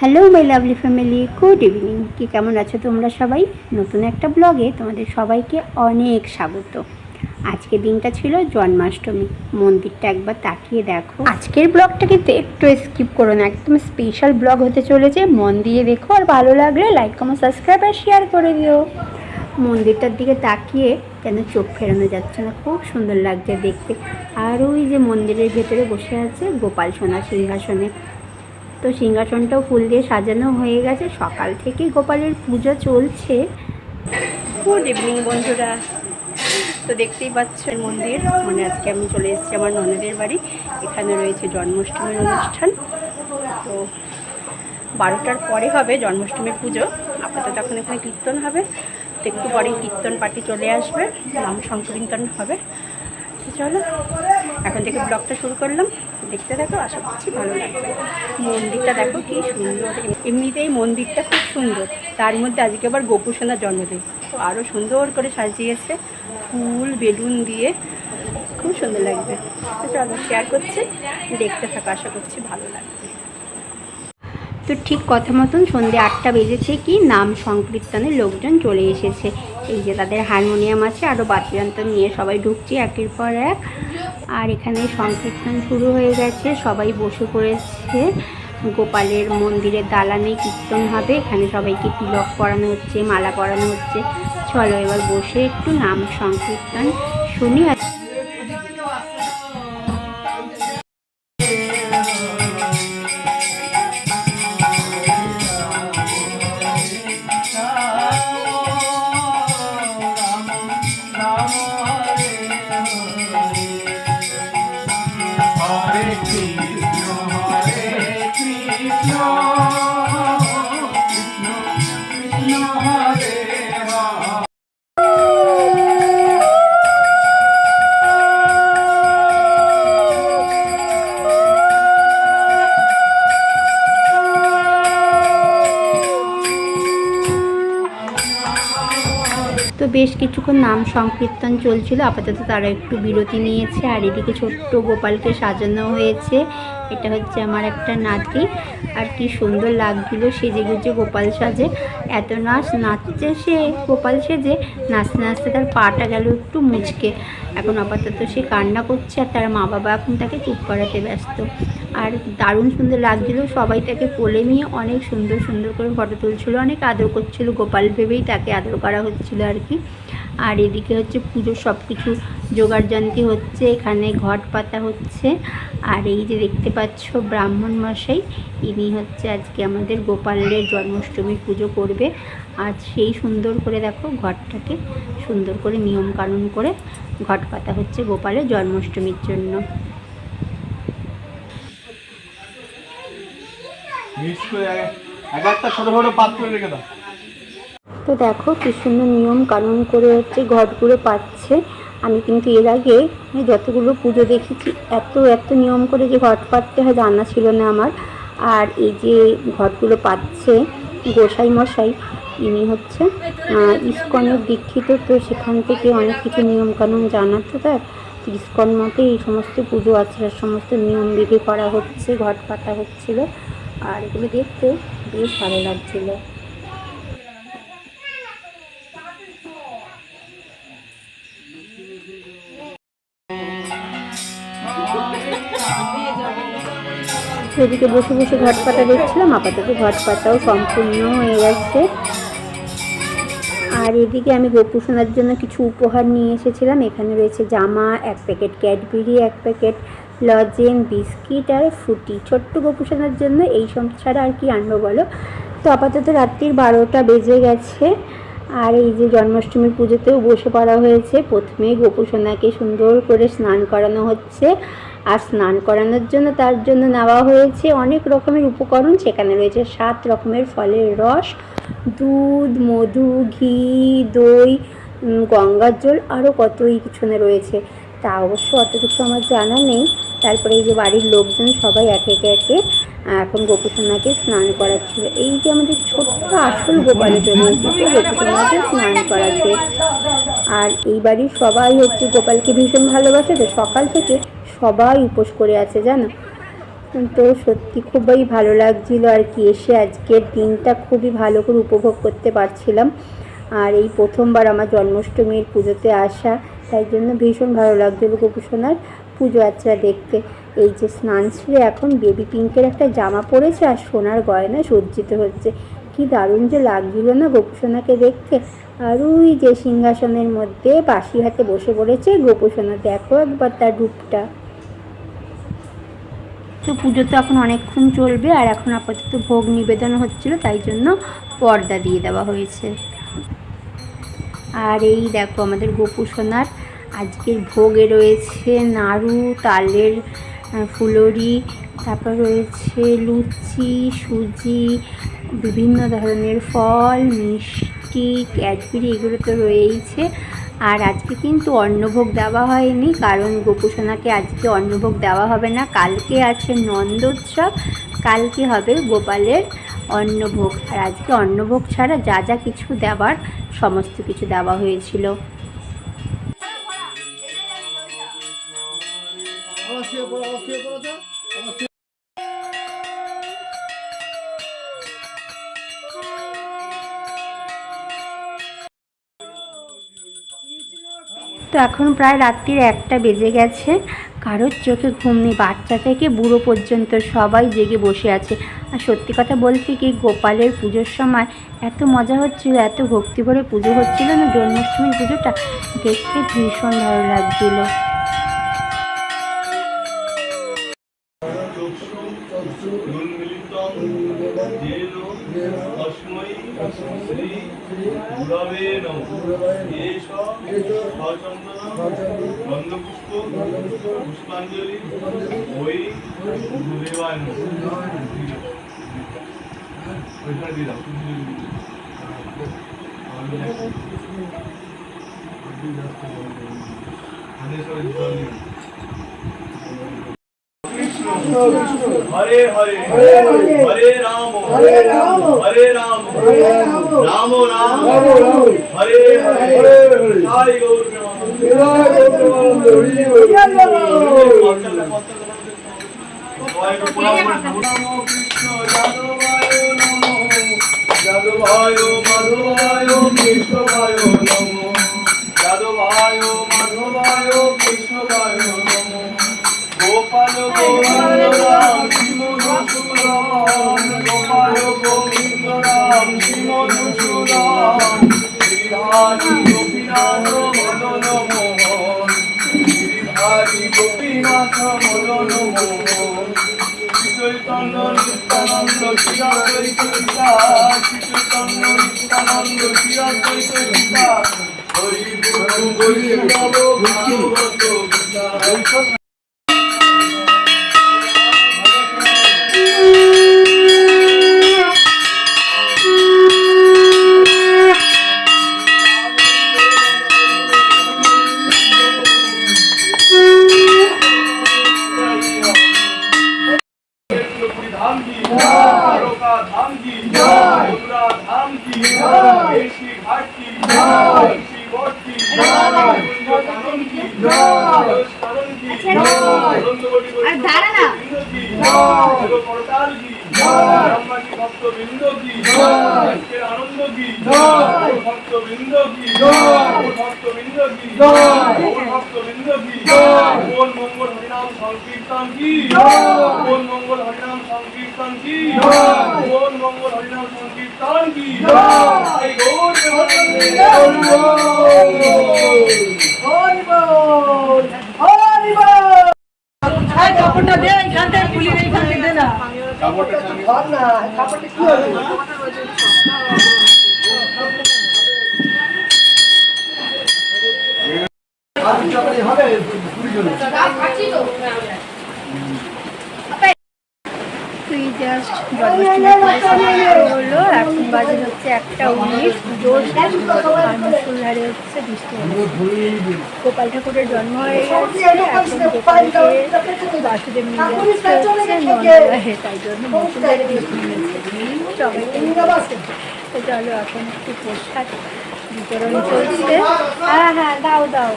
Hello my lovely family good evening কি কেমন আছো তোমরা সবাই? নতুন একটা ব্লগে তোমাদের সবাইকে অনেক স্বাগত। আজকে দিনটা ছিল জন্মাষ্টমী। মন্দিরটা একবার তাকিয়ে দেখো। আজকের ব্লগটা কিন্তু একটু স্কিপ করো না। একদম স্পেশাল ব্লগ হতে চলেছে। মন দিয়ে দেখো আর ভালো লাগলে লাইক কমেন্ট সাবস্ক্রাইব আর শেয়ার করে দিও। মন্দিরটার দিকে তাকিয়ে যেন চোখ ফেরানো যাচ্ছে না। খুব সুন্দর লাগছে দেখতে। আর ওই যে মন্দিরের ভেতরে বসে আছে গোপাল সোনা সিংহাসনে। তো সিংহাসনটাও ফুল দিয়ে সাজানো হয়ে গেছে। সকাল থেকে গোপালের পুজো চলছে। গুড ইভিনিং বন্ধুরা। তো দেখতেই পাচ্ছ মন্দির। মানে আজকে আমি চলে এসেছি আমার ননদের বাড়ি। এখানে রয়েছে জন্মাষ্টমীর অনুষ্ঠান। তো বারোটার পরে হবে জন্মাষ্টমীর পুজো। আপাতত এখন এখানে কীর্তন হবে। তো একটু পরেই কীর্তন পার্টি চলে আসবে। নাম সংকীর্তন হবে। চলো। এখন থেকে ব্লগটা শুরু করলাম। দেখতে দেখো আশা করছি ভালো লাগবে। মন্দিরটা দেখো কি সুন্দর। এমনিতেই মন্দিরটা খুব সুন্দর। তার মধ্যে আজকে আবার গোপুসোনার জন্মদিন। তো আরও সুন্দর করে সাজিয়েছে। ফুল, বেলুন দিয়ে। খুব সুন্দর লাগবে তো চলো শেয়ার করছি। দেখতে থাকো, আশা করছি ভালো লাগবে। তো ঠিক কথা মতন সন্ধ্যে আটটা বেজেছে কি নাম সংকীর্তনের লোকজন চলে এসেছে। এই যে তাদের হারমোনিয়াম আছে আরও বাদ্যযন্ত্র নিয়ে সবাই ঢুকছি একের পর এক। আর এখানে সংকীর্তন শুরু হয়ে গেছে, সবাই বসে পড়েছে। গোপালের মন্দিরের দালানে কীর্তন হবে, এখানে সবাইকে তিলক পরানো হচ্ছে, মালা পরানো হচ্ছে। চলো এবার বসে একটু নাম সংকীর্তন শুনি। আর Krishna, কিছুক্ষণ নাম সংকীর্তন চলছিল, আপাতত তারা একটু বিরতি নিয়েছে আর এদিকে ছোট্ট গোপালকে সাজানো হয়েছে। এটা হচ্ছে আমার একটা নাতি। আর কি সুন্দর লাগছিল সেজে গুজে গোপাল সাজে। এত নাচ নাচছে সে, গোপাল সেজে। নাচতে নাচতে তার পাটা গেল একটু মুচকে। এখন আপাতত সে কান্না করছে আর তার মা বাবা এখন তাকে চুপ করাতে ব্যস্ত। আর দারুণ সুন্দর লাগছিল। সবাই তাকে কোলে নিয়ে অনেক সুন্দর সুন্দর করে ফটো তুলছিল, অনেক আদর করছিল। গোপাল ভেবেই তাকে আদর করা হচ্ছিল আর কি। আর এদিকে হচ্ছে পুজোর সব কিছু জোগাড়যন্ত্রী হচ্ছে, এখানে ঘট পাতা হচ্ছে। আর এই যে দেখতে পাচ্ছ ব্রাহ্মণ মশাই, ইনি হচ্ছে আজকে আমাদের গোপালের জন্মাষ্টমী পুজো করবে। আজ সেই সুন্দর করে দেখো ঘটটাকে সুন্দর করে নিয়ম কানুন করে ঘট পাতা হচ্ছে গোপালের জন্মাষ্টমীর জন্য মিক্স করে এক- এক একটা ছোট ছোট পাত্র রেখে দাও তো দেখো কি সুন্দর নিয়ম কানুন করে হচ্ছে ঘটগুলো পাচ্ছে। আমি কিন্তু এর আগে যতগুলো পুজো দেখেছি, এত এত নিয়ম করে যে ঘট পাততে হয় জানা ছিল না আমার। আর এই যে ঘটগুলো পাচ্ছে গোসাই মশাই, ইনি হচ্ছে ইস্কনের দীক্ষিত, তো সেখান থেকে অনেক কিছু নিয়ম কানুন জানা তো তার ইস্কন মতে এই সমস্ত পুজো আচার সমস্ত নিয়ম বিধি করা হচ্ছে ঘট পাতা হচ্ছিল। আর এগুলো দেখতে বেশ ভালো লাগছিল। এদিকে বসে বসে ঘট পাতা দেখছিলাম, আপাতত ঘট পাতাও সম্পূর্ণ হয়ে গেছে। আর এদিকে আমি গোপুসোনার জন্য কিছু উপহার নিয়ে এসেছিলাম। এখানে রয়েছে জামা, এক প্যাকেট ক্যাডবেরি, এক প্যাকেট লজেন বিস্কিট আর ফুটি। ছোট্ট গোপুসোনার জন্য এই সব ছাড়া আর কি আনব বলো? তো আপাতত রাত্রির বারোটা বেজে গেছে। আর এই যে জন্মাষ্টমীর পুজোতেও বসে পড়া হয়েছে। প্রথমে গোপুসোনাকে সুন্দর করে স্নান করানো হচ্ছে। আর স্নান করানোর জন্য তার জন্য নেওয়া হয়েছে অনেক রকমের উপকরণ। সেখানে রয়েছে সাত রকমের ফলের রস, দুধ, মধু, ঘি, দই গঙ্গার জল আরও কতই পিছনে রয়েছে। তা অবশ্য অত কিছু আমার জানা নেই। তারপরে এই যে বাড়ির লোকজন সবাই একে একে একে এখন গোপুসোনাকে স্নান করাচ্ছিল। এই যে আমাদের ছোট্ট আসল গোপালে চলে এসেছে গোপুসোনাকে স্নান করাতে। আর এই বাড়ির সবাই হচ্ছে গোপালকে ভীষণ ভালোবাসে, তো সকাল থেকে সবাই উপোস করে আছে, জানো? তো সত্যি খুবই ভালো লাগছিল আর কি, এসে আজকের দিনটা খুবই ভালো করে উপভোগ করতে পারছিলাম। আর এই প্রথমবার আমার জন্মাষ্টমীর পুজোতে আসা, তাই জন্য ভীষণ ভালো লাগছিল গোপুসোনার। পুজো আচ্ছা দেখতে। এই যে স্নান সেরে এখন বেবি পিঙ্কের একটা জামা পরেছে আর সোনার গয়না সজ্জিত হচ্ছে। কি দারুণ যে লাগছিল না গোপুসোনাকে দেখতে। আর ওই যে সিংহাসনের মধ্যে বাসি হাতে বসে পড়েছে গোপুসোনা। দেখো একবার তার রূপটা। তো পুজো তো এখন অনেকক্ষণ চলবে আর এখন আপাতত ভোগ নিবেদন হচ্ছিল, তাই জন্য পর্দা দিয়ে দেওয়া হয়েছে। আর এই দেখো আমাদের গোপু সোনার আজকের ভোগে রয়েছে নাড়ু, তালের ফুলরি, তারপর রয়েছে লুচি, সুজি, বিভিন্ন ধরনের ফল, মিষ্টি, ক্যাডবেরি, এগুলো তো রয়েইছে। আর আজকে কিন্তু অন্নভোগ দেওয়া হয়নি, কারণ গোপুসোনাকে আজকে অন্নভোগ দেওয়া হবে না। কালকে আছে নন্দোৎসব, কালকে হবে গোপালের অন্নভোগ। আর আজকে অন্নভোগ ছাড়া যা যা কিছু দেওয়ার, সমস্ত কিছু দেওয়া হয়েছিল। তো। তো এখন প্রায় রাত্রির একটা বেজে গেছে। কারোর চোখে ঘুম নেই, বাচ্চা থেকে বুড়ো পর্যন্ত সবাই জেগে বসে আছে। আর সত্যি কথা বলছি কি, গোপালের পুজোর সময় এত মজা হচ্ছিল, এত ভক্তি ভরে পুজো হচ্ছিল না, জন্মাষ্টমীর পুজোটা দেখতে ভীষণ ভালো লাগছিল। পুষ্পাঞ্জলি ওই গুরুদেবায় নমঃ ওইখানে দিয়ে দাও ধানেশ্বরের জল দিও। হরে হরে হরে রাম হরে রাম হরে রাম রাম রাম হরে হরে জয় গৌর যাদবায় মাধবায় কৃষ্ণবায় নম যাদবায় মাধবায় কৃষ্ণবায় নম গোপাল গোবিন্দ রাম শিমধুসূদন গোপাল গোবিন্দ রাম শিমধুসূদন শ্রীধারী গোপীনাথ নিত্যানন্দ শিরা চৈত গীতা নিত্যানন্দ শিরা চৈত হরি গুরু আর দাঁড়া না। ভক্তবৃন্দ কি আনন্দ কি ভক্তবৃন্দ কি ভক্তবৃন্দ কি ভক্তবৃন্দ কি কোন মঙ্গল হরিনাম সংকীর্তন কি কোন মঙ্গল হরিনাম সংকীর্তন দে এইখান থেকে খুলি এইখান থেকে দে না তুই জাস্ট জন্মাষ্টমী হলো। এখন বাজে হচ্ছে একটা উনিশ। জোর শেষ মুসুলধারে হচ্ছে বৃষ্টি গোপাল ঠাকুরের জন্ম হয়ে গেছে। এখন গোপালকে বাসুদেব নিয়ে তাই জন্য মুসুলধারে বৃষ্টি সবাইকে চলো এখন একটু প্রসাদ বিতরণ চলছে। হ্যাঁ হ্যাঁ দাও দাও।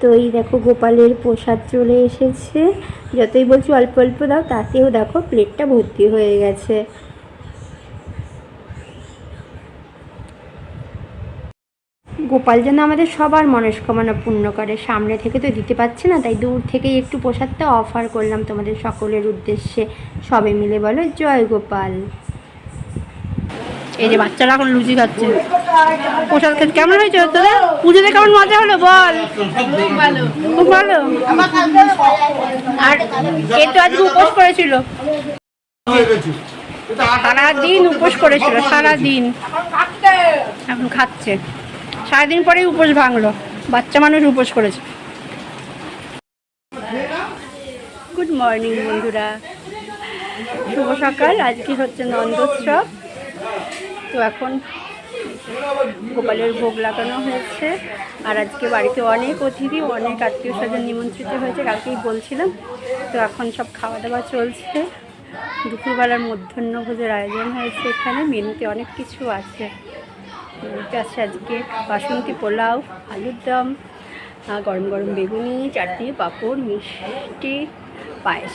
তো এই দেখো গোপালের প্রসাদ চলে এসেছে। যতই বলছি অল্প অল্প দাও, তাতেও দেখো প্লেটটা ভর্তি হয়ে গেছে। গোপাল যেন আমাদের সবার মনস্কামনা পূর্ণ করে। সামনে থেকে তো দিতে পারছে না, তাই দূর থেকেই একটু প্রসাদটা অফার করলাম তোমাদের সকলের উদ্দেশ্যে। সবে মিলে বলো, জয় গোপাল। এই যে বাচ্চারা এখন লুচি খাচ্ছে। প্রসাদ খেতে কেমন হয়েছে তোদের? পুজোতে কেমন মজা হলো বল। খুব ভালো। আর এ তো আজকে উপোস করেছিল। সারাদিন উপোস করেছিল, সারাদিন। এখন খাচ্ছে। সারাদিন পরেই উপোস ভাঙলো। বাচ্চা মানুষ উপোস করেছে। গুড মর্নিং বন্ধুরা। শুভ সকাল। আজকে হচ্ছে নন্দোৎসব। তো এখন গোপালের ভোগ লাগানো হয়েছে। আর আজকে বাড়িতে অনেক অতিথি, অনেক আত্মীয় স্বজন নিমন্ত্রিত হয়েছে, কালকেই বলছিলাম। তো এখন সব খাওয়া দাওয়া চলছে। দুপুরবেলার মধ্যাহ্ন ভোজের আয়োজন হয়েছে এখানে, মেনুতে অনেক কিছু আছে। মেনুতে আছে আজকে বাসন্তী পোলাও, আলুর দম গরম গরম বেগুনি, চাটনি, পাঁপড়, মিষ্টি, পায়েস।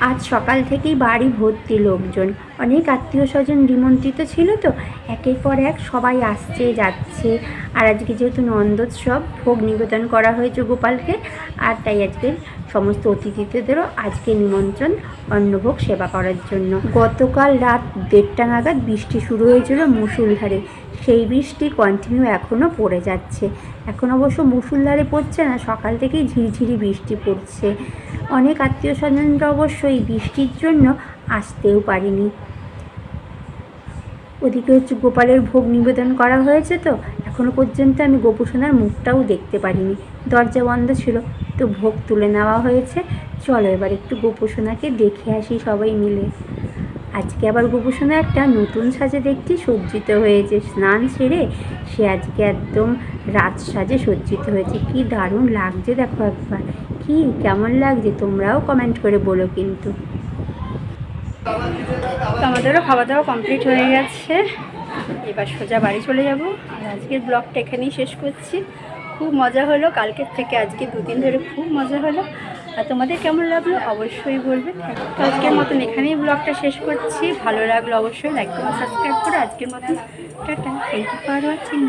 আজ সকাল থেকেই বাড়ি ভর্তি লোকজন। অনেক আত্মীয় স্বজন নিমন্ত্রিত ছিল তো। একের পর এক সবাই আসছে, যাচ্ছে। আর আজকে যেহেতু নন্দোৎসব, ভোগ নিবেদন করা হয়েছে গোপালকে। আর তাই আজকে সমস্ত অতিথিদেরও আজকে নিমন্ত্রণ, অন্নভোগ, সেবা করার জন্য। গতকাল রাত দেড়টা নাগাদ বৃষ্টি শুরু হয়েছিল মুসুলধারে। সেই বৃষ্টি কন্টিনিউ এখনও পড়ে যাচ্ছে। এখন অবশ্য মুসুলধারে পড়ছে না, সকাল থেকেই ঝিরিঝিরি বৃষ্টি পড়ছে। অনেক আত্মীয় স্বজনরা অবশ্য এই বৃষ্টির জন্য আসতেও পারিনি। ওদিকে হচ্ছে গোপালের ভোগ নিবেদন করা হয়েছে তো এখনও পর্যন্ত আমি গোপুসোনার মুখটাও দেখতে পারিনি। দরজা বন্ধ ছিল, তো ভোগ তুলে নেওয়া হয়েছে। চলো এবার একটু গোপুসোনাকে দেখে আসি সবাই মিলে। আজকে আবার গোপুসোনা একটা নতুন সাজে দেখছি, সজ্জিত হয়েছে স্নান সেরে, সে আজকে একদম রাত সাজে সজ্জিত হয়েছে। কি দারুণ লাগছে দেখো একবার। কি কেমন লাগছে তোমরাও কমেন্ট করে বলো কিন্তু। আমাদেরও খাওয়া দাওয়া কমপ্লিট হয়ে গেছে। এবার সোজা বাড়ি চলে যাব। আর আজকের ব্লগটা এখানেই শেষ করছি। খুব মজা হলো। কালকের থেকে আজকে দুদিন ধরে খুব মজা হলো। আর তোমাদের কেমন লাগল অবশ্যই বলবে। তো আজকের মতন এখানেই ব্লগটা শেষ করছি। ভালো লাগল অবশ্যই লাইক করো সাবস্ক্রাইব করো। আজকের মতন, ta-ta. Thank you for watching